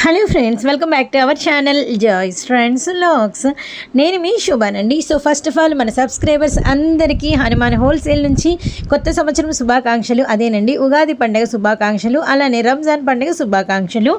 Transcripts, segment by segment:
Hello friends welcome back to our channel Joy's friends logs నేను మీ శుభానండి. So first of all మన subscribers అందరికీ హనుమాన్ హోల్సేల్ నుంచి కొత్త సంవత్సరం శుభాకాంక్షలు. అదేనండి ఉగాది పండుగ శుభాకాంక్షలు అలానే రంజాన్ పండుగ శుభాకాంక్షలు.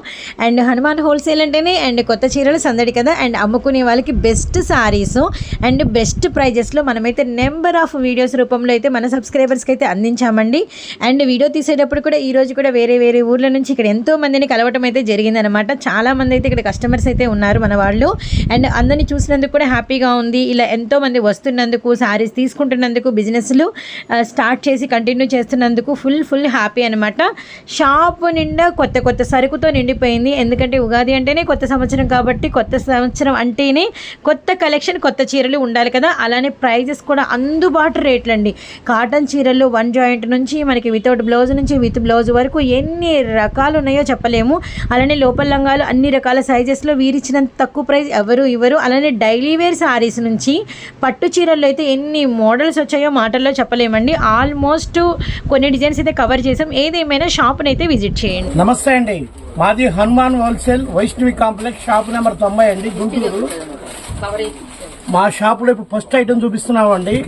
అండ్ హనుమాన్ హోల్సేల్ అంటేనే అండ్ కొత్త చీరలు సందడి కదా అండ్ అమ్ముకునే వాళ్ళకి బెస్ట్ సారీస్. అండ్ బెస్ట్ ప్రైజెస్లో మనమైతే నెంబర్ ఆఫ్ వీడియోస్ రూపంలో అయితే మన సబ్స్క్రైబర్స్కి అయితే అందించామండి. అండ్ వీడియో తీసేటప్పుడు కూడా ఈ రోజు కూడా వేరే వేరే ఊర్ల నుంచి ఇక్కడ ఎంతో మందిని కలవటం అయితే జరిగిందనమాట చాలా మంది అయితే ఇక్కడ కస్టమర్స్ అయితే ఉన్నారు మన వాళ్ళు. అండ్ అందరిని చూసినందుకు కూడా హ్యాపీగా ఉంది. ఇలా ఎంతోమంది వస్తున్నందుకు శారీస్ తీసుకుంటున్నందుకు బిజినెస్లు స్టార్ట్ uh, చేసి కంటిన్యూ చేస్తున్నందుకు ఫుల్ ఫుల్ హ్యాపీ అనమాట. షాప్ నిండా కొత్త కొత్త సరుకుతో నిండిపోయింది. ఎందుకంటే ఉగాది అంటేనే కొత్త సంవత్సరం కాబట్టి కొత్త సంవత్సరం అంటేనే కొత్త కలెక్షన్ కొత్త చీరలు ఉండాలి కదా. అలానే ప్రైజెస్ కూడా అందుబాటు రేట్లు అండి కాటన్ చీరలు వన్ జాయింట్ నుంచి మనకి వితౌట్ బ్లౌజ్ నుంచి విత్ బ్లౌజ్ వరకు ఎన్ని రకాలు ఉన్నాయో చెప్పలేము. అలానే లోపల లంగాలు అన్ని రకాల సైజెస్లో వీరిచ్చినంత తక్కువ ప్రైస్ ఎవరు ఇవ్వరు. అలానే డైలీ వేర్ సారీస్ నుంచి పట్టు చీరల్లో అయితే ఎన్ని మోడల్స్ వచ్చాయో మాటల్లో చెప్పలేమండి. ఆల్మోస్ట్ కొన్ని డిజైన్స్ అయితే కవర్ చేసాం ఏదేమైనా షాప్ని అయితే విజిట్ చేయండి. నమస్తే అండి. మాది Hanuman wholesale Vaishnavi complex shop number తొంభై అండి గుంటూరు. మా షాపులో ఇప్పుడు ఫస్ట్ ఐటెం చూపిస్తున్నామండి.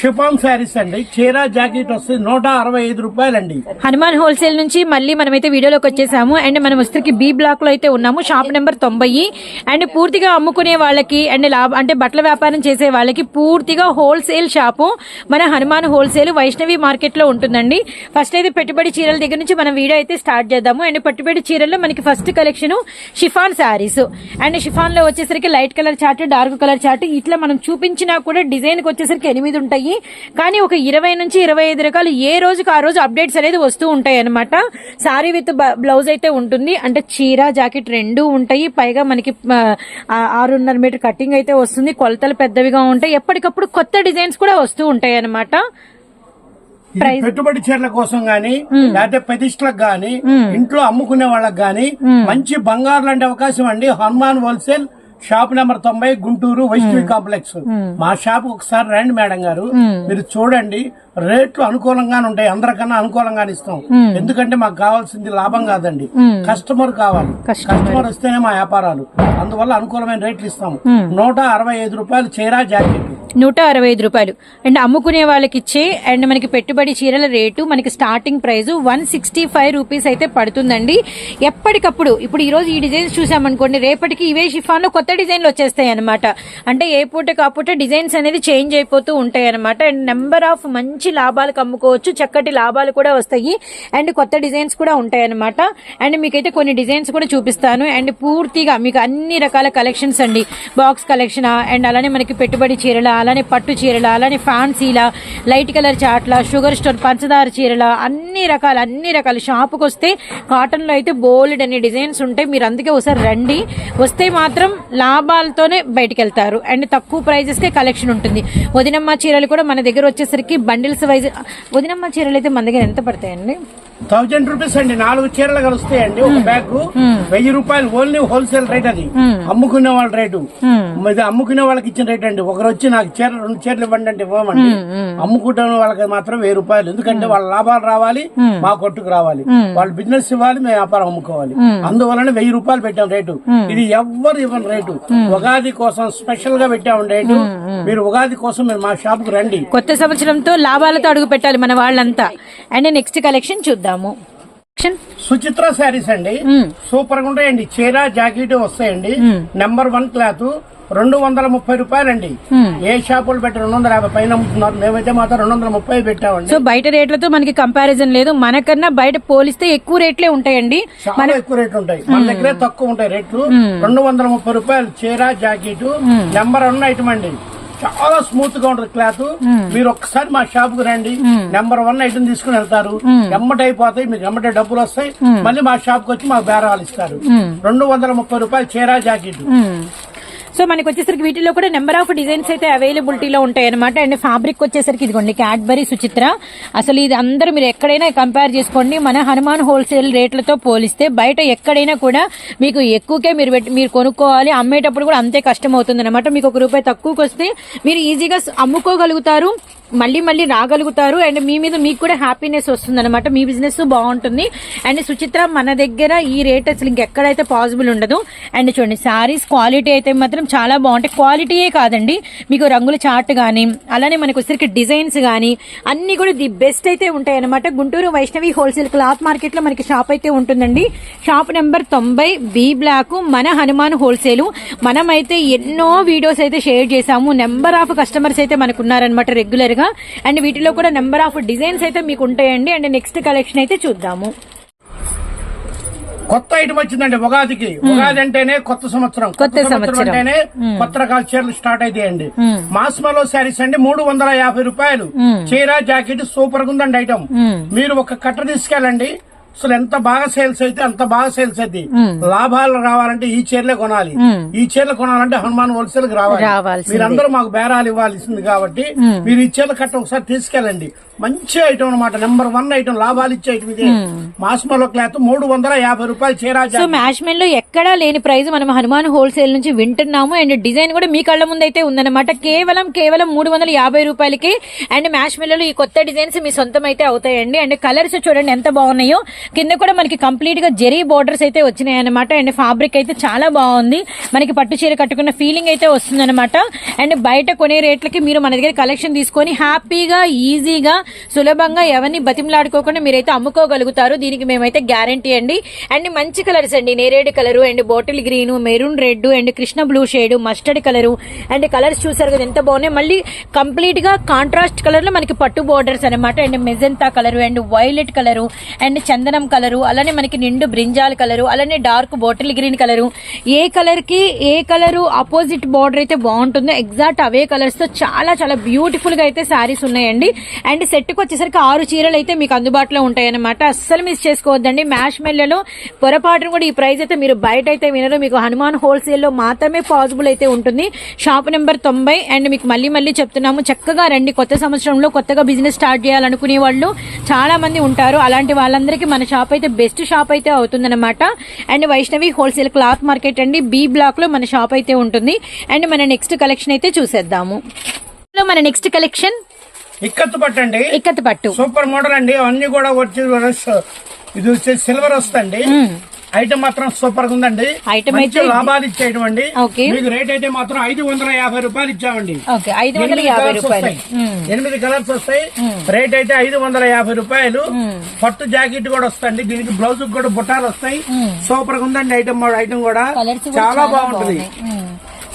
షిఫాన్ శారీస్ అండి. చీర జాకెట్ వస్తుంది నూట అరవై ఐదు రూపాయలండి. హనుమాన్ హోల్సేల్ నుంచి మళ్ళీ మనమైతే వీడియోలోకి వచ్చేసాము. అండ్ మనం వస్తుకి బి బ్లాక్లో అయితే ఉన్నాము. షాప్ నెంబర్ తొంభై. అండ్ పూర్తిగా అమ్ముకునే వాళ్ళకి అండ్ లాభ అంటే బట్టల వ్యాపారం చేసే వాళ్ళకి పూర్తిగా హోల్సేల్ షాపు మన హనుమాన్ హోల్సేల్ వైష్ణవి మార్కెట్లో ఉంటుందండి. ఫస్ట్ అయితే పెట్టుబడి చీరల దగ్గర నుంచి మనం వీడియో అయితే స్టార్ట్ చేద్దాము. అండ్ పెట్టుబడి చీరల్లో మనకి first collection chiffon saris. And షిఫాన్లో వచ్చేసరికి light colour chart dark colour chart ఇట్లా మనం చూపించినా కూడా డిజైన్కి వచ్చేసరికి ఎనిమిది ఉంటాయి. కానీ ఒక ఇరవై నుంచి ఇరవై ఐదు రకాలు ఏ రోజుకి ఆ రోజు అప్డేట్స్ అనేది వస్తూ ఉంటాయి అనమాట సారీ విత్ బ్లౌజ్ అయితే ఉంటుంది. అంటే చీర జాకెట్ రెండు ఉంటాయి. పైగా మనకి ఆరున్నర మీటర్ కటింగ్ అయితే వస్తుంది. కొలతలు పెద్దవిగా ఉంటాయి. ఎప్పటికప్పుడు కొత్త డిజైన్స్ కూడా వస్తూ ఉంటాయి అనమాట పెట్టుబడి చీరల కోసం గాని లేకపోతే ప్రతిష్టలకు గాని ఇంట్లో అమ్ముకునే వాళ్ళకి గాని మంచి బంగారు లాంటి అవకాశం అండి. హనుమాన్ హోల్సేల్ షాప్ నెంబర్ తొంభై గుంటూరు వైష్ణవి కాంప్లెక్స్ మా షాప్ ఒకసారి రండి మేడం గారు. మీరు చూడండి రేట్లు అనుకూలంగానే ఉంటాయి. అందరికన్నా అనుకూలంగానే ఇస్తాం. ఎందుకంటే మాకు కావాల్సింది లాభం కాదండి. కస్టమర్ కావాలి. కస్టమర్. వస్తేనే మా వ్యాపారాలు. అందువల్ల అనుకూలమైన రేట్లు ఇస్తాము. నూట అరవై ఐదు రూపాయలు చీర జాకెట్. నూట అరవై ఐదు రూపాయలు. అండ్ అమ్ముకునే వాళ్ళకి ఇచ్చే అండ్ మనకి పెట్టుబడి చీరల రేటు మనకి starting price one sixty five rupees అయితే పడుతుందండి. ఎప్పటికప్పుడు ఇప్పుడు ఈ రోజు ఈ డిజైన్స్ చూసామనుకోండి రేపటికి ఇవే షిఫాన్లో కొత్త డిజైన్లు వచ్చేస్తాయి అనమాట అంటే ఏ పూట కాపూట డిజైన్స్ అనేది చేంజ్ అయిపోతూ ఉంటాయి అనమాట అండ్ నెంబర్ ఆఫ్ మంచి లాభాలకు అమ్ముకోవచ్చు చక్కటి లాభాలు కూడా వస్తాయి. అండ్ కొత్త డిజైన్స్ కూడా ఉంటాయి అనమాట అండ్ మీకైతే కొన్ని డిజైన్స్ కూడా చూపిస్తాను. అండ్ పూర్తిగా మీకు అన్ని రకాల కలెక్షన్స్ అండి. Box collection? అండ్ అలానే మనకి పెట్టుబడి చీరల? అలానే పట్టు చీరల అలానే ఫ్యాన్సీల లైట్ కలర్ చాట్ల షుగర్ స్టోన్ పంచదార చీరల అన్ని రకాల అన్ని రకాల షాపుకి వస్తే కాటన్లో అయితే బోల్డ్ అనే డిజైన్స్ ఉంటాయి. మీరు అందుకే ఒకసారి రండి. వస్తే మాత్రం లాభాలతోనే బయటికి వెళ్తారు అండ్ తక్కువ ప్రైజెస్ కే కలెక్షన్ ఉంటుంది. వదినమ్మ చీరలు కూడా మన దగ్గర వచ్చేసరికి బండిల్స్ వైజ్ వదినమ్మ చీరలు అయితే మన దగ్గర ఎంత పడతాయండి? థౌజండ్ రూపీస్ అండి. నాలుగు చీరలు కలుస్తాయండి ఒక బ్యాగ్ వెయ్యి రూపాయలు ఓన్లీ హోల్సేల్ రేట్ అది. అమ్ముకునే వాళ్ళ రేటు ఇది అమ్ముకునే వాళ్ళకి ఇచ్చిన రేట్ అండి. ఒకరు వచ్చి నాకు చీర రెండు చీరలు ఇవ్వండి అంటే ఇవ్వమండి. అమ్ముకునే వాళ్ళకి మాత్రం వెయ్యి రూపాయలు. ఎందుకంటే వాళ్ళ లాభాలు రావాలి మా కొట్టుకు రావాలి. వాళ్ళు బిజినెస్ ఇవ్వాలి మేము వ్యాపారం అమ్ముకోవాలి. అందువలన వెయ్యి రూపాయలు పెట్టాం రేటు. ఇది ఎవ్వరు ఇవ్వని రేటు. ఉగాది కోసం స్పెషల్గా పెట్టాము రేటు. మీరు ఉగాది కోసం మీరు మా షాప్కు రండి. కొత్త సంవత్సరంతో లాభాలతో అడుగు పెట్టాలి మన వాళ్ళంతా. అండ్ నెక్స్ట్ కలెక్షన్ చూద్దాము? సుచిత్ర శారీస్ అండి. సూపర్గా ఉంటాయండి. చీర జాకెట్ వస్తాయండి. నెంబర్ వన్ క్లాత్ రెండు వందల ముప్పై రూపాయలండి. ఏ షాపులు పెట్టి రెండు వందల యాభై పైన అమ్ముతున్నారు. మేమైతే మాత్రం రెండు వందల ముప్పై పెట్టామండి. సో బయట రేట్లతో మనకి కంపారిజన్ లేదు. మనకన్నా బయట పోలిస్తే ఎక్కువ రేట్లే ఉంటాయండి. చాలా ఎక్కువ రేట్లు ఉంటాయి. మన దగ్గరే తక్కువ ఉంటాయి రేట్లు. రెండు వందల ముప్పై రూపాయలు చీర జాకెట్ నెంబర్ వన్ ఐటమ్ అండి. చాలా స్మూత్గా ఉంటుంది క్లాత్. మీరు ఒక్కసారి మా షాప్కు రండి నెంబర్ వన్ ఐటమ్ తీసుకుని వెళ్తారు. ఎమ్మటి అయిపోతాయి. మీకు ఎమ్మటే డబ్బులు వస్తాయి. మళ్ళీ మా షాప్కు వచ్చి మాకు బేరాలు ఇస్తారు. రెండు వందల ముప్పై రూపాయలు చీర జాకెట్. సో మనకి వచ్చేసరికి వీటిలో కూడా నెంబర్ ఆఫ్ డిజైన్స్ అయితే అవైలబిలిటీలో ఉంటాయి అనమాట అండ్ ఫ్యాబ్రిక్ వచ్చేసరికి ఇదిగోండి క్యాడ్బరీ సుచిత్ర అసలు ఇది అందరూ మీరు ఎక్కడైనా కంపేర్ చేసుకోండి. మన హనుమాన్ హోల్సేల్ రేట్లతో పోలిస్తే బయట ఎక్కడైనా కూడా మీకు ఎక్కువకే మీరు పెట్టి మీరు కొనుక్కోవాలి. అమ్మేటప్పుడు కూడా అంతే కష్టం అవుతుంది అనమాట మీకు ఒక రూపాయి తక్కువకి వస్తే మీరు ఈజీగా అమ్ముకోగలుగుతారు. మళ్ళీ మళ్ళీ రాగలుగుతారు అండ్ మీ మీద మీకు కూడా హ్యాపీనెస్ వస్తుంది అనమాట మీ బిజినెస్ బాగుంటుంది. అండ్ సుచిత్ర మన దగ్గర ఈ రేట్ అసలు ఇంకెక్కడైతే పాసిబుల్ ఉండదు. అండ్ చూడండి శారీస్ క్వాలిటీ అయితే మాత్రం చాలా బాగుంటాయి. క్వాలిటీయే కాదండి. మీకు రంగుల చార్ట్ కానీ అలానే మనకు వచ్చరికి డిజైన్స్ కానీ అన్ని కూడా ది బెస్ట్ అయితే ఉంటాయి అనమాట గుంటూరు వైష్ణవి హోల్సేల్ క్లాత్ మార్కెట్లో మనకి షాప్ అయితే ఉంటుందండి. షాప్ నెంబర్ తొంభై బి బ్లాక్ మన హనుమాన్ హోల్సేల్ మనమైతే ఎన్నో వీడియోస్ అయితే షేర్ చేసాము నెంబర్ ఆఫ్ కస్టమర్స్ అయితే మనకు ఉన్నారనమాట రెగ్యులర్ గా అండ్ వీటిలో కూడా నెంబర్ ఆఫ్ డిజైన్స్ అయితే మీకు ఉంటాయండి. అండ్ నెక్స్ట్ కలెక్షన్ అయితే చూద్దాము. కొత్త ఐటమ్ వచ్చిందండి ఉగాదికి. ఉగాది అంటేనే కొత్త సంవత్సరం. కొత్త సంవత్సరం. అంటేనే కొత్త రకాల చీరలు స్టార్ట్ అయితాయండి. మాస్మలో శారీస్ అండి మూడు వందల యాభై రూపాయలు. చీర జాకెట్ సూపర్గా ఉందండి ఐటమ్. మీరు ఒక కట్ట తీసుకెళ్ళండి. అసలు ఎంత బాగా సేల్స్ అయితే అంత బాగా సేల్స్ అయితే లాభాలు రావాలంటే ఈ చీరలే కొనాలి. ఈ చీరలు కొనాలంటే హనుమాన్ హోల్సేల్కి రావాలి. మీరందరూ మాకు బేరాలు ఇవ్వాల్సింది కాబట్టి మీరు ఈ చీరల కట్ట ఒకసారి తీసుకెళ్ళండి. మంచి ఐటమ్ అన్నమాట. నెంబర్ వన్ ఐటమ్ లాభాలు ఇచ్చే ఐటమ్ ఇదే. మాస్మలో క్లాత్ మూడు వందల యాభై రూపాయలు చీర సో లో ఎక్కడా లేని ప్రైస్ మనం హనుమాన్ హోల్సేల్ నుంచి వింటున్నాము. అండ్ డిజైన్ కూడా మీ కళ్ళ ముందు అయితే ఉందన్నమాట. కేవలం కేవలం మూడు వందల యాభై రూపాయలకి. అండ్ మ్యాచ్ మెన్లో ఈ కొత్త డిజైన్స్ మీ సొంతం అయితే అవుతాయండి. అండ్ కలర్స్ చూడండి ఎంత బాగున్నాయో. కింద కూడా మనకి కంప్లీట్గా జెరీ బోర్డర్స్ అయితే వచ్చినాయి అనమాట అండ్ ఫ్యాబ్రిక్ అయితే చాలా బాగుంది. మనకి పట్టు చీర కట్టుకున్న ఫీలింగ్ అయితే వస్తుంది అనమాట అండ్ బయట కొనే రేట్లకి మీరు మన దగ్గర కలెక్షన్ తీసుకొని హ్యాపీగా ఈజీగా సులభంగా ఎవరిని బతిమలాడుకోకుండా మీరైతే అమ్ముకోగలుగుతారు. దీనికి మేమైతే గ్యారంటీ అండి. అండ్ మంచి కలర్స్ అండి. నేరేడు colour and bottle green maroon red and Krishna blue shade mustard colour and colours చూసారు కదా ఎంత బాగున్నాయి. మళ్ళీ కంప్లీట్గా కాంట్రాస్ట్ కలర్లో మనకి పట్టు బోర్డర్స్ అనమాట and magenta colour and violet colour and చందనం కలరు అలానే మనకి నిండు బ్రింజాల్ కలరు అలానే డార్క్ బాటిల్ గ్రీన్ కలరు. ఏ కలర్కి ఏ కలరు ఆపోజిట్ బార్డర్ అయితే బాగుంటుందో ఎగ్జాక్ట్ అవే కలర్స్తో చాలా చాలా బ్యూటిఫుల్గా అయితే శారీస్ ఉన్నాయండి. అండ్ సెట్కి వచ్చేసరికి ఆరు చీరలు అయితే మీకు అందుబాటులో ఉంటాయన్నమాట. అస్సలు మిస్ చేసుకోవద్దండి. మ్యాష్ మెల్లలో పొరపాటును కూడా ఈ ప్రైస్ అయితే మీరు బయట అయితే వినరు. మీకు హనుమాన్ హోల్సేల్లో మాత్రమే పాసిబుల్ అయితే ఉంటుంది. షాప్ నెంబర్ తొంభై. అండ్ మీకు మళ్ళీ మళ్ళీ చెప్తున్నాము చక్కగా రండి. కొత్త సంవత్సరంలో కొత్తగా బిజినెస్ స్టార్ట్ చేయాలనుకునే వాళ్ళు చాలా మంది ఉంటారు. అలాంటి వాళ్ళందరికీ మన షాప్ అయితే బెస్ట్ షాప్ అయితే అవుతుందన్నమాట. And Vaishnavi wholesale cloth market అండి. బి బ్లాక్లో మన షాప్ అయితే ఉంటుంది. అండ్ మన నెక్స్ట్ కలెక్షన్ అయితే చూసేద్దాము. మన నెక్స్ట్ కలెక్షన్ ఇక్కత్తు పట్టండి ఇక్కత్ పట్టు. సూపర్ మోడల్ అండి. అన్ని కూడా వచ్చి ఇది వచ్చేసి సిల్వర్ వస్తుంది ఐటమ్ మాత్రం సూపర్గా ఉందండి మంచి అయితే- లాభాలు ఇచ్చేయటం అండి. మీకు రేట్ అయితే మాత్రం ఐదు వందల యాభై రూపాయలు ఇచ్చామండి. ఓకే ఐదు వందల ఎనిమిది యాభై కలర్స్ రూపాయలు. వస్తాయి. ఎనిమిది కలర్స్ వస్తాయి. రేట్ అయితే ఐదు వందల యాభై రూపాయలు. పట్టు జాకెట్ కూడా వస్తుంది దీనికి బ్లౌజ్ కూడా బుట్టాలు వస్తాయి. సూపర్గా ఉందండి ఐటమ్ ఐటమ్ కూడా. చాలా బాగుంటది.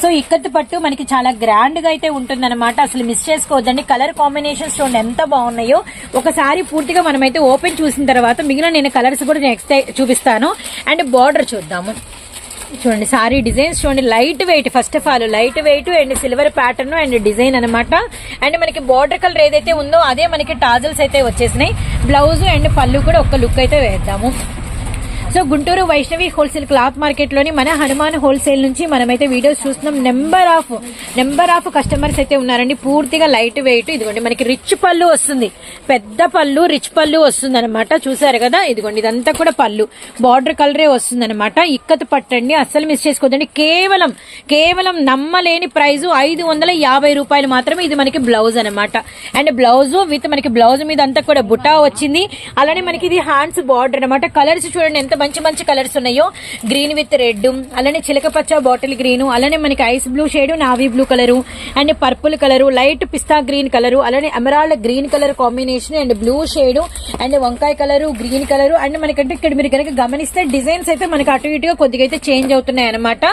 సో ఇక్కత్ పట్టు మనకి చాలా గ్రాండ్గా అయితే ఉంటుందన్నమాట. అసలు మిస్ చేసుకోవద్దండి. కలర్ కాంబినేషన్స్ చూడండి ఎంత బాగున్నాయో. ఒకసారి పూర్తిగా మనమైతే ఓపెన్ చూసిన తర్వాత మిగిలిన నేను కలర్స్ కూడా నెక్స్ట్ చూపిస్తాను. అండ్ బార్డర్ చూద్దాము. చూడండి సారీ డిజైన్స్ చూడండి light weight first of all light weight and silver pattern and design అన్నమాట. అండ్ మనకి బార్డర్ కలర్ ఏదైతే ఉందో అదే మనకి టాజల్స్ అయితే వచ్చేసినాయి. బ్లౌజ్ అండ్ పళ్ళు కూడా ఒక లుక్ అయితే వేద్దాము. So Guntur Vaishnavi wholesale cloth మార్కెట్లోని మన హనుమాన్ హోల్సేల్ నుంచి మనమైతే వీడియోస్ చూస్తున్నాం. Number of number of customers అయితే ఉన్నారండి. పూర్తిగా లైట్ వెయిట్ ఇదిగోండి మనకి రిచ్ పళ్ళు వస్తుంది. పెద్ద పళ్ళు రిచ్ పళ్ళు వస్తుంది అనమాట చూసారు కదా? ఇదిగోండి ఇదంతా కూడా పళ్ళు. బార్డర్ కలరే వస్తుంది అనమాట ఇక్కత పట్టండి అస్సలు మిస్ చేసుకోదండి. కేవలం కేవలం నమ్మలేని ప్రైజు ఐదు వందల యాభై రూపాయలు మాత్రమే ఇది మనకి బ్లౌజ్ అనమాట అండ్ బ్లౌజ్ విత్ మనకి బ్లౌజ్ మీద అంతా కూడా బుటా వచ్చింది. అలానే మనకి ఇది హ్యాండ్స్ బార్డర్ అనమాట కలర్స్ చూడండి ఎంత మంచి మంచి కలర్స్ ఉన్నాయో. గ్రీన్ విత్ రెడ్ అలానే చిలకపచ్చ బాటిల్ గ్రీన్ అలానే మనకి ice blue shade navy blue colour and purple colour light pista green colour అలానే emerald green colour combination and blue shade and వంకాయ కలరు గ్రీన్ కలరు అండ్ మనకంటే ఇక్కడ మీరు కనుక గమనిస్తే డిజైన్స్ అయితే మనకి అటు ఇటుగా కొద్దిగా అయితే చేంజ్ అవుతున్నాయి అనమాట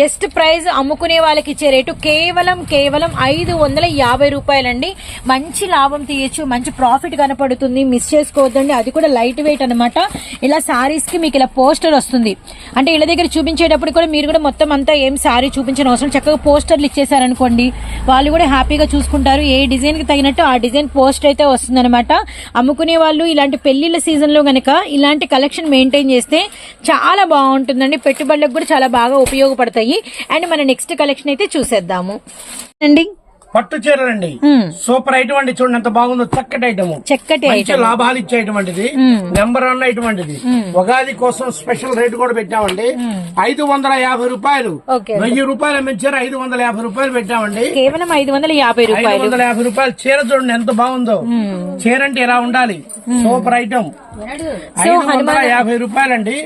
జస్ట్ ప్రైస్ అమ్ముకునే వాళ్ళకి ఇచ్చే రేటు కేవలం కేవలం ఐదు వందల యాభై రూపాయలండి. మంచి లాభం తీయచ్చు మంచి ప్రాఫిట్ కనపడుతుంది మిస్ చేసుకోవద్దండి అది కూడా లైట్ వెయిట్ అనమాట ఇలా సారీస్కి మీకు ఇలా పోస్టర్ వస్తుంది. అంటే ఇళ్ళ దగ్గర చూపించేటప్పుడు కూడా మీరు కూడా మొత్తం అంతా ఏం సారీ చూపించిన అవసరం. చక్కగా పోస్టర్లు ఇచ్చేసారనుకోండి వాళ్ళు కూడా హ్యాపీగా చూసుకుంటారు. ఏ డిజైన్కి తగినట్టు ఆ డిజైన్ పోస్టర్ అయితే వస్తుందనమాట అమ్ముకునే వాళ్ళు ఇలాంటి పెళ్ళిళ్ళ సీజన్లో కనుక ఇలాంటి కలెక్షన్ మెయింటైన్ చేస్తే చాలా బాగుంటుందండి. పెట్టుబడులకు కూడా చాలా బాగా ఉపయోగపడతాయి. అండ్ మన నెక్స్ట్ కలెక్షన్ అయితే చూసేద్దాము. అండి పట్టు చీరలండి. సూపర్ ఐటమ్ అండి చూడండి ఎంత బాగుందో చక్కటి ఐటమ్. చక్కటి మంచి లాభాలు ఇచ్చేటువంటిది. నెంబర్ వన్ అటువంటిది ఉగాది కోసం స్పెషల్ రేట్ కూడా పెట్టామండి. ఐదు వందల యాభై రూపాయలు. వెయ్యి రూపాయలు మించారు ఐదు వందల యాభై రూపాయలు పెట్టామండి. కేవలం ఐదు వందల యాభై ఐదు రూపాయలు. వందల యాభై రూపాయలు చీర చూడండి ఎంత బాగుందో. చీర అంటే ఇలా ఉండాలి? Super item. ఐదు వందల యాభై రూపాయలండి.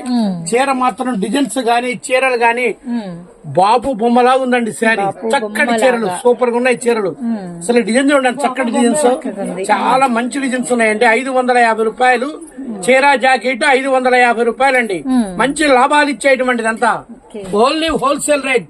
చీర మాత్రం డిజైన్స్ గాని చీరలు గాని బాబు బొమ్మలా ఉందండి శారీ. చక్కటి చీరలు సూపర్గా ఉన్నాయి చీరలు. అసలు డిజైన్ చూడండి చక్కటి డిజైన్స్. చాలా మంచి డిజైన్స్ ఉన్నాయండి. ఐదు వందల యాభై రూపాయలు. చీర జాకెట్ ఐదు వందల యాభై రూపాయలండి. మంచి లాభాలు ఇచ్చేటువంటిది అంతా ఓన్లీ హోల్సేల్ రేట్.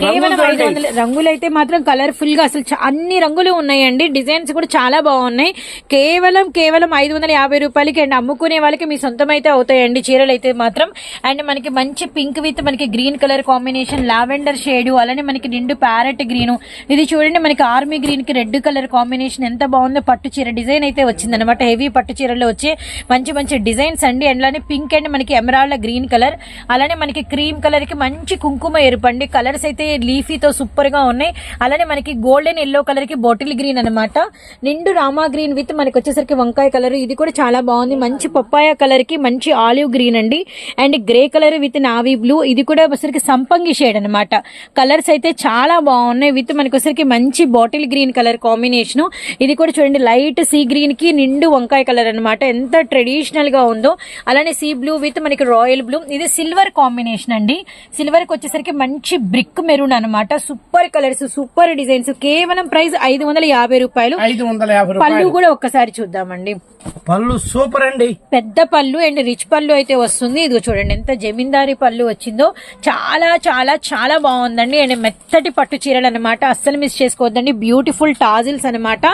కేవలం ఐదు వందల. రంగులు అయితే మాత్రం కలర్ఫుల్గా అసలు అన్ని రంగులు ఉన్నాయండి. డిజైన్స్ కూడా చాలా బాగున్నాయి. కేవలం కేవలం ఐదు వందల యాభై రూపాయలకి అండ్ అమ్ముకునే వాళ్ళకి మీ సొంతం అయితే అవుతాయండి చీరలు అయితే మాత్రం. అండ్ మనకి మంచి పింక్ విత్ మనకి green colour combination lavender shade అలానే మనకి నిండు ప్యారెట్ గ్రీన్. ఇది చూడండి మనకి ఆర్మీ గ్రీన్కి రెడ్ కలర్ కాంబినేషన్ ఎంత బాగుందో పట్టు చీర డిజైన్ అయితే వచ్చింది అనమాట హెవీ పట్టు చీరలో వచ్చే మంచి మంచి డిజైన్స్ అండి. అండ్ అలానే పింక్ అండ్ మనకి ఎమరాల్డ్ గ్రీన్ కలర్ అలానే మనకి క్రీమ్ కలర్కి మంచి కుంకుమ ఎరుపండి కలర్స్ అయితే లీఫీతో సూపర్గా ఉన్నాయి. అలానే మనకి గోల్డెన్ ఎల్లో కలర్కి బాటిల్ గ్రీన్ అన్నమాట. నిండు రామా గ్రీన్ విత్ మనకి వచ్చేసరికి వంకాయ కలర్. ఇది కూడా చాలా బాగుంది. మంచి పప్పాయ కలర్కి మంచి ఆలివ్ గ్రీన్ అండి. And grey colour with navy blue. ఇది కూడా వచ్చేసరికి సంపంగి షేడ్ అనమాట కలర్స్ అయితే చాలా బాగున్నాయి. విత్ మనకి వచ్చేసరికి మంచి బాటిల్ గ్రీన్ కలర్ కాంబినేషన్. ఇది కూడా చూడండి లైట్ సీ గ్రీన్కి నిండు వంకాయ కలర్ అన్నమాట. ఎంత ట్రెడిషనల్గా ఉందో. అలానే సీ బ్లూ విత్ మనకి రాయల్ బ్లూ. ఇది సిల్వర్ కాంబినేషన్ అండి. సిల్వర్కి వచ్చేసరికి మంచి బ్రిక్ మెరూన్ అన్నమాట. సూపర్ కలర్స్ సూపర్ డిజైన్స్ కేవలం ప్రైస్ ఐదు వందల యాభై రూపాయలు. ఐదు వందల యాభై పళ్ళు కూడా ఒక్కసారి చూద్దామండి. పళ్ళు సూపర్ అండి. పెద్ద పళ్ళు అండ్ రిచ్ పళ్ళు అయితే వస్తుంది. ఇది చూడండి ఎంత జమీందారీ పళ్ళు వచ్చిందో. చాలా చాలా చాలా బాగుందండి. అండ్ మెత్తటి పట్టు చీరలు అనమాట అస్సలు మిస్ చేసుకోవద్దండి. బ్యూటిఫుల్ టాజిల్స్ అనమాట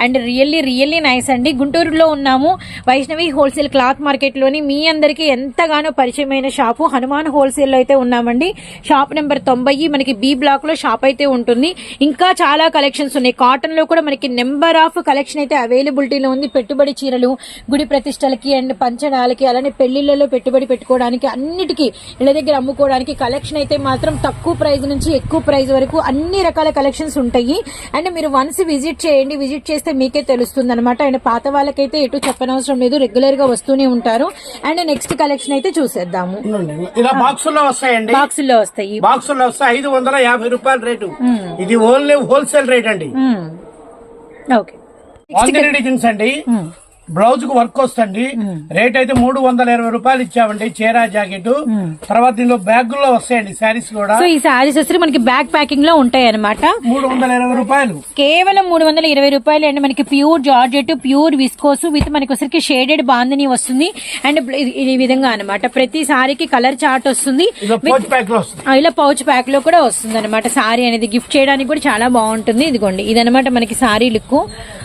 అండ్ రియల్లీ రియల్లీ నైస్ అండి. గుంటూరులో ఉన్నాము. వైష్ణవి హోల్సేల్ క్లాత్ మార్కెట్లోని మీ అందరికీ ఎంతగానో పరిచయమైన షాపు. హనుమాన్ హోల్సేల్లో అయితే ఉన్నామండి. షాప్ నెంబర్ తొంభై మనకి బి బ్లాక్లో షాప్ అయితే ఉంటుంది. ఇంకా చాలా కలెక్షన్స్ ఉన్నాయి. కాటన్లో కూడా మనకి నెంబర్ ఆఫ్ కలెక్షన్ అయితే అవైలబిలిటీలో ఉంది. పెట్టుబడి చీరలు గుడి ప్రతిష్టలకి అండ్ పంచడాలకి అలానే పెళ్ళిళ్ళలో పెట్టుబడి పెట్టుకోవడానికి అన్నిటికీ ఇళ్ళ దగ్గర అమ్ముకోవడానికి కలెక్షన్ అయితే మాత్రం తక్కువ ప్రైస్ నుంచి ఎక్కువ ప్రైస్ వరకు అన్ని రకాల కలెక్షన్స్ ఉంటాయి. అండ్ మీరు వన్స్ విజిట్ చేయండి. విజిట్ చేస్తే మీకే తెలుస్తుంది అనమాట అండ్ పాత వాళ్ళకైతే ఎటు చెప్పనవసరం లేదు. రెగ్యులర్గా వస్తూనే ఉంటారు. అండ్ నెక్స్ట్ కలెక్షన్ అయితే చూసేద్దాము. బాక్సుల్లో వస్తాయండి. బాక్సుల్లో వస్తాయి. బాక్సుల్లో వస్తాయి ఐదు వందల యాభై రూపాయల రేటు. ఇది ఓన్లీ హోల్సేల్ రేట్ అండి. ఓకే. అండి. బ్లౌజ్కు వర్క్ వస్తుంది. రేట్ అయితే మూడు వందల ఇరవై రూపాయలు ఇచ్చామండి చీర జాకెట్. తర్వాత దీనిలో బ్యాగుల్లో వస్తాయండి శారీస్ కూడా. సో ఈ శారీస్ వచ్చి మనకి బ్యాక్ ప్యాకింగ్లో ఉంటాయి అనమాట మూడు వందల ఇరవై రూపాయలు. కేవలం మూడు వందల ఇరవై రూపాయలు అండి మనకి pure georgette pure viscose with మనకి వచ్చరికి షేడెడ్ బాందని వస్తుంది. అండ్ ఈ విధంగా అనమాట ప్రతి సారీకి కలర్ చార్ట్ వస్తుంది. లో ఇలా పౌచ్ ప్యాక్లో కూడా వస్తుంది అనమాట సారీ అనేది. గిఫ్ట్ చేయడానికి కూడా చాలా బాగుంటుంది. ఇదిగోండి. ఇదనమాట మనకి సారీ లుక్.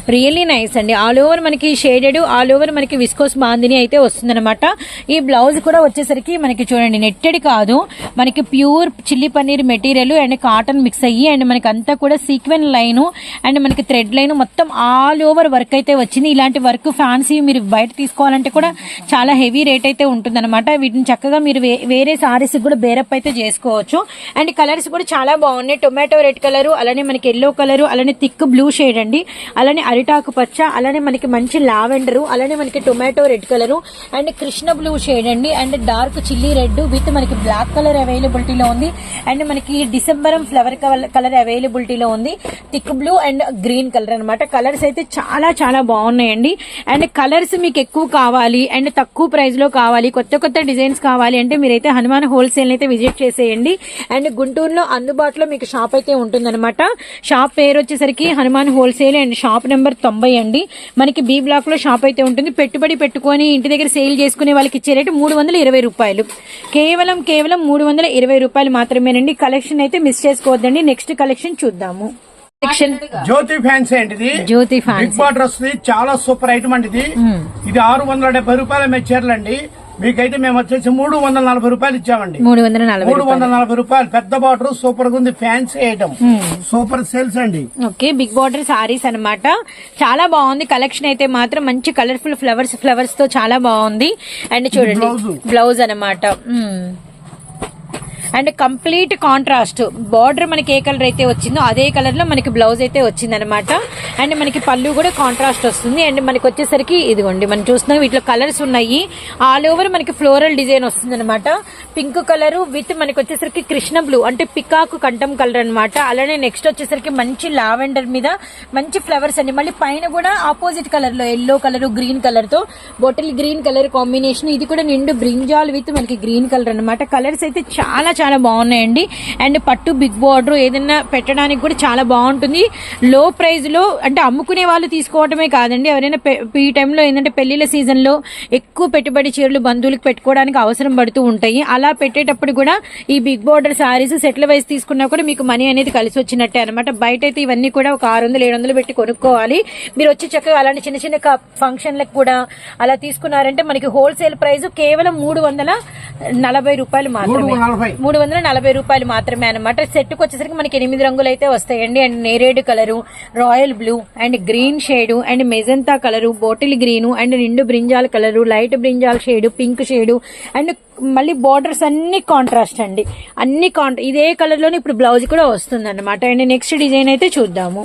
రియల్లీ నైస్ అండి. ఆల్ ఓవర్ మనకి షేడెడ్ ఆల్ ఓవర్ మనకి విస్కోస్ బాందిని అయితే వస్తుందనమాట ఈ బ్లౌజ్ కూడా వచ్చేసరికి మనకి చూడండి నెట్టెడ్ కాదు. మనకి pure chilli paneer material and cotton mix అయ్యి అండ్ మనకి అంతా కూడా సీక్వెన్ లైన్ అండ్ మనకి థ్రెడ్ లైన్ మొత్తం ఆల్ ఓవర్ వర్క్ అయితే వచ్చింది. ఇలాంటి వర్క్ ఫ్యాన్సీ మీరు బయట తీసుకోవాలంటే కూడా చాలా హెవీ రేట్ అయితే ఉంటుంది వీటిని చక్కగా మీరు వేరే సారీస్ కూడా బేరప్ అయితే చేసుకోవచ్చు. అండ్ కలర్స్ కూడా చాలా బాగున్నాయి. టొమాటో రెడ్ కలర్ అలానే మనకి ఎల్లో కలర్ అలానే థిక్ బ్లూ షేడ్ అండి. అలానే అరిటాకు పచ్చ అలానే మనకి మంచి లావెండర్ అలానే మనకి tomato red colour and Krishna blue shade అండి. And dark chilli red with మనకి బ్లాక్ కలర్ అవైలబిలిటీలో ఉంది. అండ్ మనకి డిసెంబరం ఫ్లవర్ కలర్ అవైలబిలిటీలో ఉంది. Thick blue and green colour అన్నమాట. కలర్స్ అయితే చాలా చాలా బాగున్నాయండి. అండ్ కలర్స్ మీకు ఎక్కువ కావాలి అండ్ తక్కువ ప్రైస్లో కావాలి కొత్త కొత్త డిజైన్స్ కావాలి అంటే మీరైతే హనుమాన్ హోల్సేల్ అయితే విజిట్ చేసేయండి. అండ్ గుంటూరులో అందుబాటులో మీకు షాప్ అయితే ఉంటుందన్నమాట. షాప్ పేరు వచ్చేసరికి Hanuman wholesale and shop number తొంభై అండి. మనకి బి బ్లాక్లో షాప్ అయితే ఉంటుంది. పెట్టుబడి పెట్టుకొని ఇంటి దగ్గర సేల్ చేసుకునే వాళ్ళకి ఇచ్చే రేటు మూడు వందల ఇరవై రూపాయలు. కేవలం కేవలం మూడు వందల ఇరవై రూపాయలు మాత్రమేనండి. కలెక్షన్ అయితే మిస్ చేసుకోవద్దండి. నెక్స్ట్ కలెక్షన్ చూద్దాము. జ్యోతి ఫ్యాన్సీ ఇది జ్యోతి బిగ్ ఫ్యాన్సీ. బార్డర్ వస్తుంది చాలా సూపర్ ఐటమ్ అండి ఇది. ఆరు వందల డెబ్బై రూపాయల మెచ్చర్లు అండి. మీకైతే మేము వచ్చేసి మూడు వందల నలభై రూపాయలు ఇచ్చామండి. మూడు వందల నలభై మూడు వందల నలభై రూపాయలు. పెద్ద బార్డర్ సూపర్గా ఉంది ఫ్యాన్సీ ఐటమ్ సూపర్ సేల్స్ అండి. ఓకే బిగ్ బార్డర్ సారీస్ అన్నమాట. చాలా బాగుంది. కలెక్షన్ అయితే మాత్రం మంచి కలర్ఫుల్ ఫ్లవర్స్ ఫ్లవర్స్తో చాలా బాగుంది. అండ్ చూడండి బ్లౌజ్. అన్నమాట. మ్మ్. And complete contrast. బార్డర్ మనకి ఏ కలర్ అయితే వచ్చిందో అదే కలర్లో మనకి బ్లౌజ్ అయితే వచ్చింది అనమాట అండ్ మనకి పళ్ళు కూడా కాంట్రాస్ట్ వస్తుంది. అండ్ మనకి వచ్చేసరికి ఇదిగోండి మనం చూస్తున్నాం వీటిలో కలర్స్ ఉన్నాయి. ఆల్ ఓవర్ మనకి ఫ్లోరల్ డిజైన్ వస్తుంది అనమాట పింక్ కలర్ విత్ మనకి వచ్చేసరికి కృష్ణ బ్లూ అంటే పికాకు కంఠం కలర్ అన్నమాట. అలానే నెక్స్ట్ వచ్చేసరికి మంచి లావెండర్ మీద మంచి ఫ్లవర్స్ అండి. మళ్ళీ పైన కూడా ఆపోజిట్ కలర్లో ఎల్లో కలర్ గ్రీన్ కలర్తో బొటిల్ గ్రీన్ కలర్ కాంబినేషన్. ఇది కూడా నిండు బ్రింజాల్ విత్ మనకి గ్రీన్ కలర్ అన్నమాట. కలర్స్ అయితే చాలా చాలా బాగున్నాయండి. అండ్ పట్టు బిగ్ బార్డర్ ఏదైనా పెట్టడానికి కూడా చాలా బాగుంటుంది. లో ప్రైజ్లో అంటే అమ్ముకునే వాళ్ళు తీసుకోవడమే కాదండి. ఎవరైనా పె- ఈ టైంలో ఏంటంటే పెళ్ళిళ్ళ సీజన్లో ఎక్కువ పెట్టుబడి చీరలు బంధువులకు పెట్టుకోవడానికి అవసరం పడుతూ ఉంటాయి. అలా పెట్టేటప్పుడు కూడా ఈ బిగ్ బార్డర్ సారీస్ సెట్ల వైజ్ తీసుకున్నా కూడా మీకు మనీ అనేది కలిసి వచ్చినట్టే అనమాట బయట అయితే ఇవన్నీ కూడా ఒక ఆరు వందలు ఏడు వందలు పెట్టి కొనుక్కోవాలి. మీరు వచ్చి చక్కగా అలాంటి చిన్న చిన్న ఫంక్షన్లకు కూడా అలా తీసుకున్నారంటే మనకి హోల్సేల్ ప్రైస్ కేవలం మూడు వందల నలభై రూపాయలు మాత్రమే. మూడు వందల నలభై రూపాయలు మాత్రమే అనమాట సెట్కి వచ్చేసరికి మనకి ఎనిమిది రంగులు అయితే వస్తాయండి. అండ్ నేరేడు colour royal blue and green shade and magenta colour bottle green and నిండు brinjal colour light brinjal shade pink shade and మళ్ళీ బార్డర్స్ అన్ని కాంట్రాస్ట్ అండి. అన్ని కాంట్రా ఇదే కలర్లోనే ఇప్పుడు బ్లౌజ్ కూడా వస్తుంది అనమాట అండ్ నెక్స్ట్ డిజైన్ అయితే చూద్దాము.